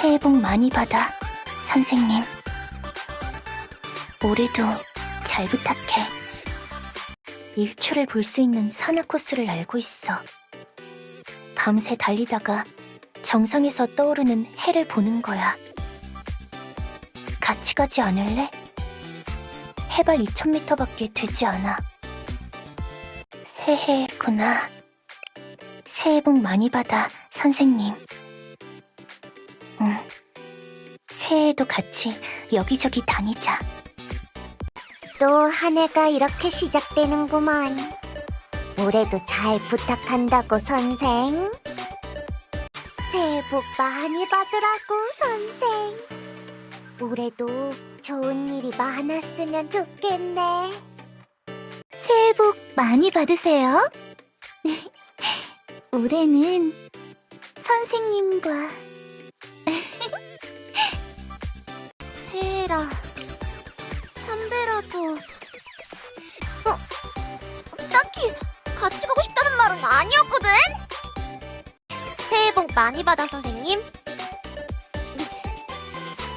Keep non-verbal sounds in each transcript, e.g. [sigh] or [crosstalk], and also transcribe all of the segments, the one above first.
새해 복 많이 받아, 선생님. 올해도 잘 부탁해. 일출을 볼 수 있는 산악 코스를 알고 있어. 밤새 달리다가 정상에서 떠오르는 해를 보는 거야. 같이 가지 않을래? 해발 2000m밖에 되지 않아. 새해구나. 새해 복 많이 받아, 선생님. 새해에도 같이 여기저기 다니자. 또 한 해가 이렇게 시작되는구만. 올해도 잘 부탁한다고, 선생. 새해 복 많이 받으라고, 선생. 올해도 좋은 일이 많았으면 좋겠네. 새해 복 많이 받으세요. [laughs] 올해는 선생님과 새해라, 참배라도. 어, 딱히 같이 가고 싶다는 말은 아니었거든? 새해 복 많이 받아, 선생님.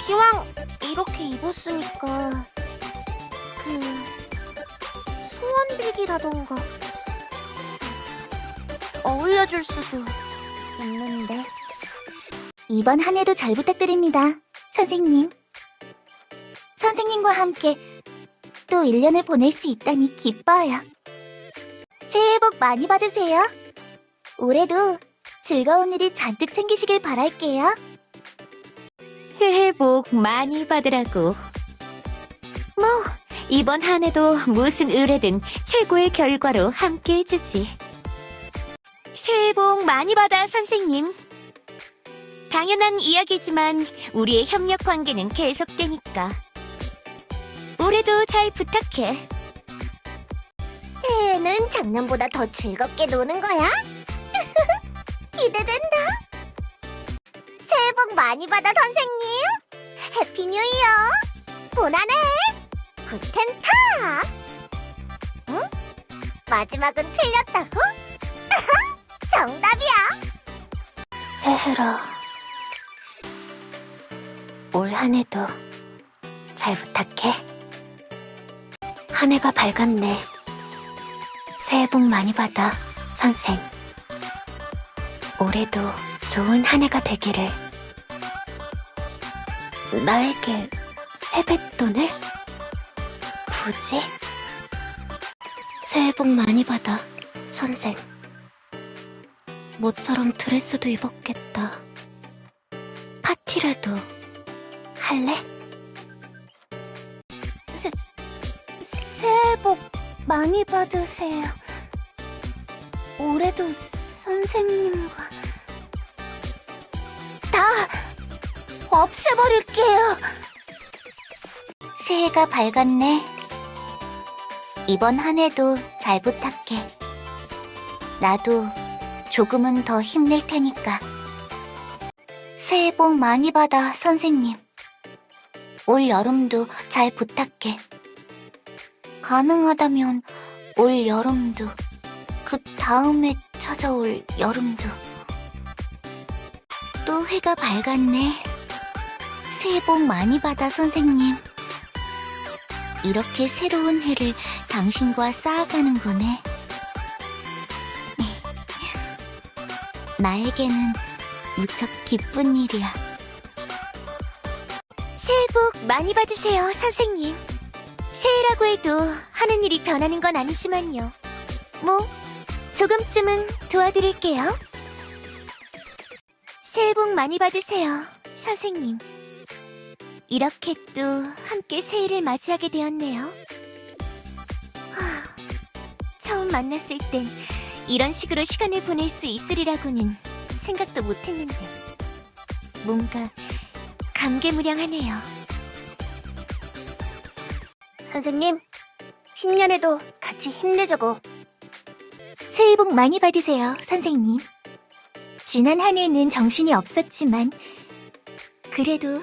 기왕 이렇게 입었으니까, 그, 소원 빌기라던가, 어울려줄 수도 있는데. 이번 한 해도 잘 부탁드립니다, 선생님. 선생님과 함께 또 1년을 보낼 수 있다니 기뻐요. 새해 복 많이 받으세요. 올해도 즐거운 일이 잔뜩 생기시길 바랄게요. 새해 복 많이 받으라고. 뭐, 이번 한 해도 무슨 의뢰든 최고의 결과로 함께 해주지. 새해 복 많이 받아, 선생님. 당연한 이야기지만 우리의 협력 관계는 계속되니까. 올해도 잘 부탁해. 새해에는 작년보다 더 즐겁게 노는 거야? [laughs] 기대된다. 새해 복 많이 받아 선생님. 해피 뉴 이어. 보나네. 구텐타. 응? 마지막은 틀렸다고? [laughs] 정답이야. 새해라. 올 한 해도 잘 부탁해. 한 해가 밝았네. 새해 복 많이 받아, 선생. 올해도 좋은 한 해가 되기를. 나에게 세뱃돈을? 굳이? 새해 복 많이 받아, 선생. 모처럼 드레스도 입었겠다. 파티라도 할래? 새해 복 많이 받으세요. 올해도 선생님과 다 없애버릴게요. 새해가 밝았네. 이번 한 해도 잘 부탁해. 나도 조금은 더 힘낼 테니까. 새해 복 많이 받아, 선생님. 올 여름도 잘 부탁해. 가능하다면 올 여름도, 그 다음에 찾아올 여름도. 또 해가 밝았네. 새해 복 많이 받아, 선생님. 이렇게 새로운 해를 당신과 쌓아가는 거네. [laughs] 나에게는 무척 기쁜 일이야. 새해 복 많이 받으세요, 선생님. 새해라고 해도 하는 일이 변하는 건 아니지만요. 뭐, 조금쯤은 도와드릴게요. 새해 복 많이 받으세요, 선생님. 이렇게 또 함께 새해를 맞이하게 되었네요. 하, 처음 만났을 땐 이런 식으로 시간을 보낼 수 있으리라고는 생각도 못했는데 뭔가 감개무량하네요. 선생님, 신년에도 같이 힘내자고. 새해 복 많이 받으세요, 선생님. 지난 한 해는 정신이 없었지만, 그래도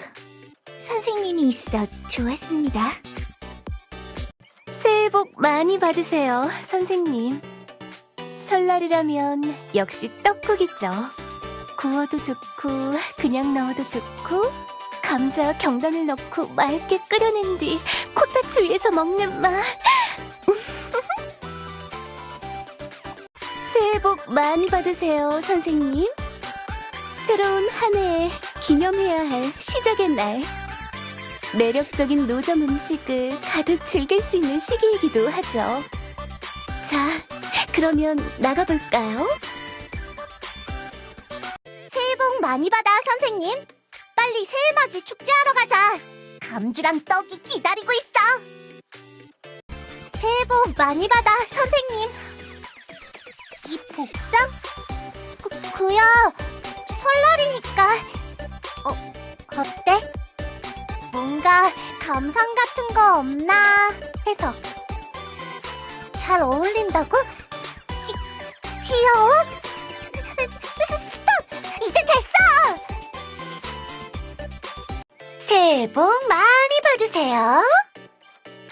선생님이 있어 좋았습니다. 새해 복 많이 받으세요, 선생님. 설날이라면 역시 떡국이죠. 구워도 좋고 그냥 넣어도 좋고 감자 경단을 넣고 맑게 끓여낸 뒤 코타츠 위에서 먹는 맛. 새해 복 많이 받으세요, 선생님. 새로운 한 해에 기념해야 할 시작의 날. 매력적인 노점 음식을 가득 즐길 수 있는 시기이기도 하죠. 자, 그러면 나가볼까요? 새해 복 많이 받아, 선생님. 빨리 새해맞이 축제하러 가자. 감주랑 떡이 기다리고 있어. 새해 복 많이 받아, 선생님. 이 복장? 그, 그야, 설날이니까. 어, 어때? 뭔가 감상 같은 거 없나 해서. 잘 어울린다고? 귀, 귀여워? 이제 됐어! 새해 복 많이 받으세요.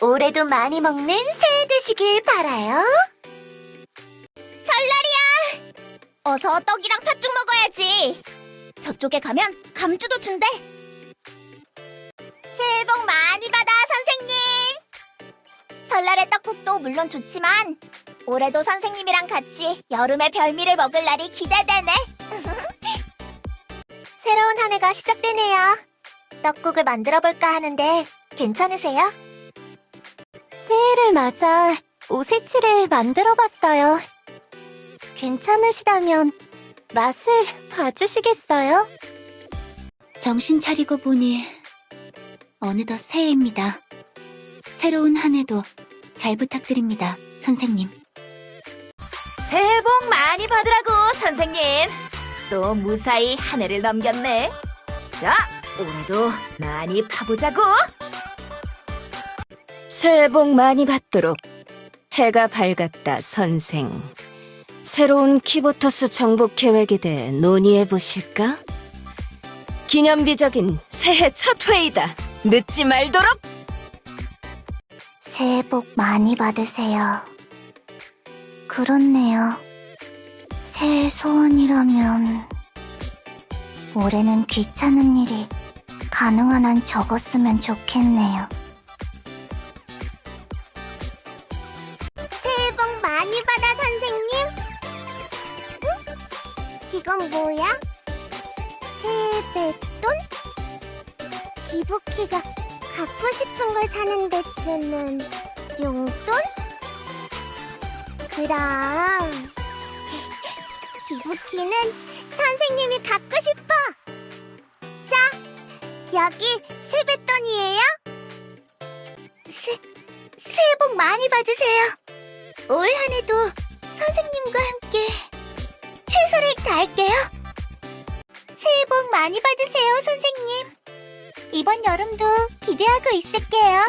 올해도 많이 먹는 새해 되시길 바라요. 설날이야! 어서 떡이랑 팥죽 먹어야지. 저쪽에 가면 감주도 준대. 새해 복 많이 받아, 선생님. 설날의 떡국도 물론 좋지만 올해도 선생님이랑 같이 여름의 별미를 먹을 날이 기대되네. [laughs] 새로운 한 해가 시작되네요. 떡국을 만들어 볼까 하는데 괜찮으세요? 새해를 맞아 오세치를 만들어 봤어요. 괜찮으시다면 맛을 봐주시겠어요? 정신 차리고 보니 어느덧 새해입니다. 새로운 한 해도 잘 부탁드립니다, 선생님. 새해 복 많이 받으라고 선생님. 또 무사히 한 해를 넘겼네. 자, 올해도 많이 파보자고. 새해 복 많이 받도록 해가 밝았다 선생 새로운 키보토스 정복 계획에 대해 논의해 보실까? 기념비적인 새해 첫 회의다 늦지 말도록 새해 복 많이 받으세요. 그렇네요. 새해 소원이라면 올해는 귀찮은 일이 가능한 한 적었으면 좋겠네요. 사는 데 쓰는 용돈? 그럼 기부키는 선생님이 갖고 싶어. 자, 여기 세뱃돈이에요. 새 새해 복 많이 받으세요. 올 한 해도 선생님과 함께 최선을 다할게요. 새해 복 많이 받으세요, 선생님. 이번 여름도 기대하고 있을게요.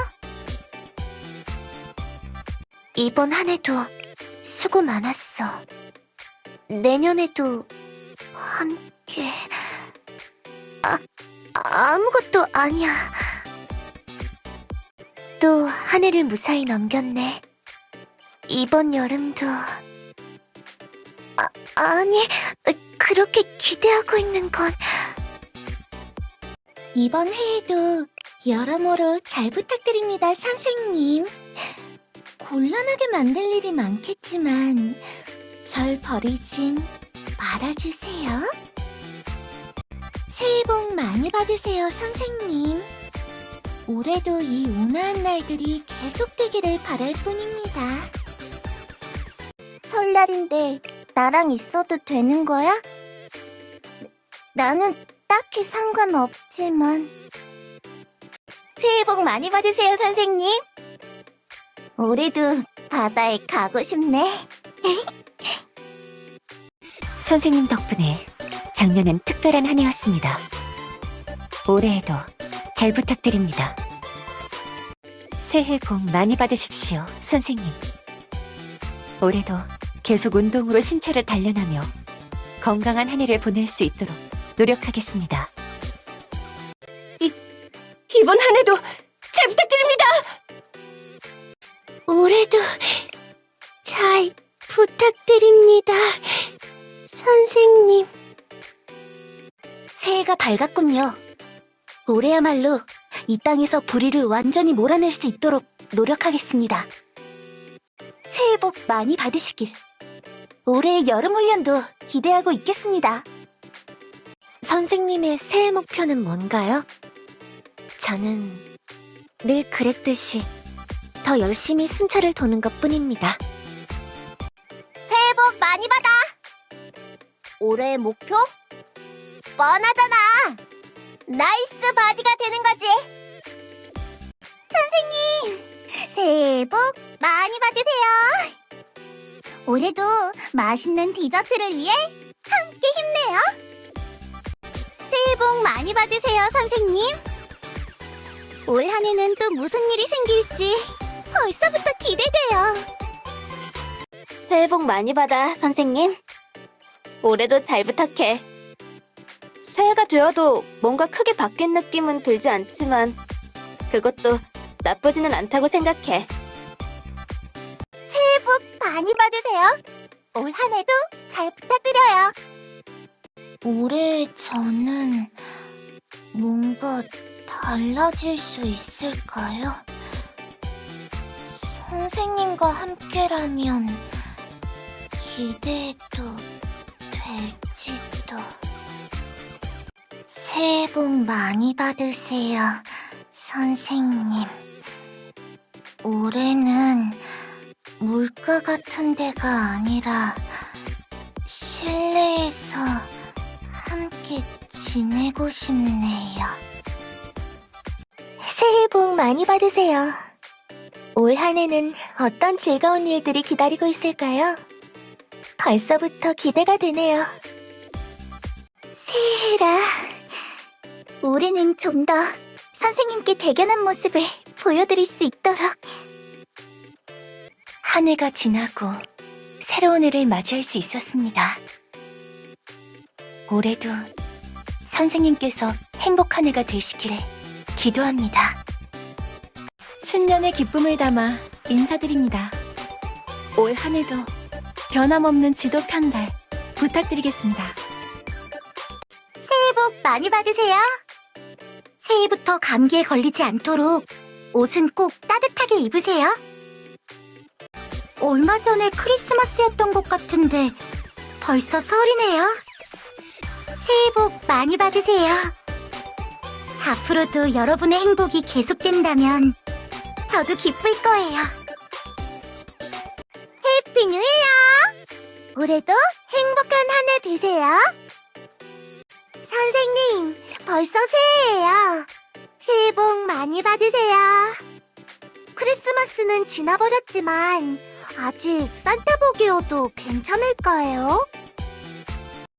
이번 한 해도 수고 많았어. 내년에도 함께. 아, 아무것도 아니야. 또 한 해를 무사히 넘겼네. 이번 여름도. 아, 아니, 그렇게 기대하고 있는 건. 이번 해에도 여러모로 잘 부탁드립니다, 선생님. 곤란하게 만들 일이 많겠지만, 절 버리진 말아주세요. 새해 복 많이 받으세요, 선생님. 올해도 이 온화한 날들이 계속되기를 바랄 뿐입니다. 설날인데 나랑 있어도 되는 거야? 나는 딱히 상관없지만. 새해 복 많이 받으세요, 선생님. 올해도 바다에 가고 싶네. [laughs] 선생님 덕분에 작년은 특별한 한 해였습니다. 올해에도 잘 부탁드립니다. 새해 복 많이 받으십시오, 선생님. 올해도 계속 운동으로 신체를 단련하며 건강한 한 해를 보낼 수 있도록 노력하겠습니다. 이번 한 해도 잘 부탁드립니다 올해도 잘 부탁드립니다, 선생님. 새해가 밝았군요. 올해야말로 이 땅에서 불의를 완전히 몰아낼 수 있도록 노력하겠습니다. 새해 복 많이 받으시길. 올해의 여름 훈련도 기대하고 있겠습니다. 선생님의 새해 목표는 뭔가요? 저는 늘 그랬듯이 더 열심히 순찰을 도는 것 뿐입니다. 새해 복 많이 받아. 올해의 목표? 뻔하잖아. 나이스 바디가 되는 거지. 선생님, 새해 복 많이 받으세요. 올해도 맛있는 디저트를 위해 함께 힘내요. 복 많이 받으세요, 선생님. 올 한 해는 또 무슨 일이 생길지 벌써부터 기대돼요. 새해 복 많이 받아, 선생님. 올해도 잘 부탁해. 새해가 되어도 뭔가 크게 바뀐 느낌은 들지 않지만 그것도 나쁘지는 않다고 생각해. 새해 복 많이 받으세요. 올 한 해도 잘 부탁드려요. 올해 저는 뭔가 달라질 수 있을까요? 선생님과 함께라면 기대해도 될지도. 새해 복 많이 받으세요, 선생님. 올해는 물가 같은 데가 아니라 실내에서 함께 지내고 싶네요. 새해 복 많이 받으세요. 올 한 해는 어떤 즐거운 일들이 기다리고 있을까요? 벌써부터 기대가 되네요. 새해라. 올해는 좀 더 선생님께 대견한 모습을 보여드릴 수 있도록. 한 해가 지나고 새로운 해를 맞이할 수 있었습니다. 올해도 선생님께서 행복한 해가 되시길 기도합니다. 신년의 기쁨을 담아 인사드립니다. 올 한 해도 변함없는 지도 편달 부탁드리겠습니다. 새해 복 많이 받으세요. 새해부터 감기에 걸리지 않도록 옷은 꼭 따뜻하게 입으세요. 얼마 전에 크리스마스였던 것 같은데 벌써 설이네요. 새해 복 많이 받으세요. 앞으로도 여러분의 행복이 계속된다면 저도 기쁠 거예요. 해피 뉴 이어! 올해도 행복한 한 해 되세요. 선생님, 벌써 새해예요. 새해 복 많이 받으세요. 크리스마스는 지나버렸지만 아직 산타복이어도 괜찮을 까요?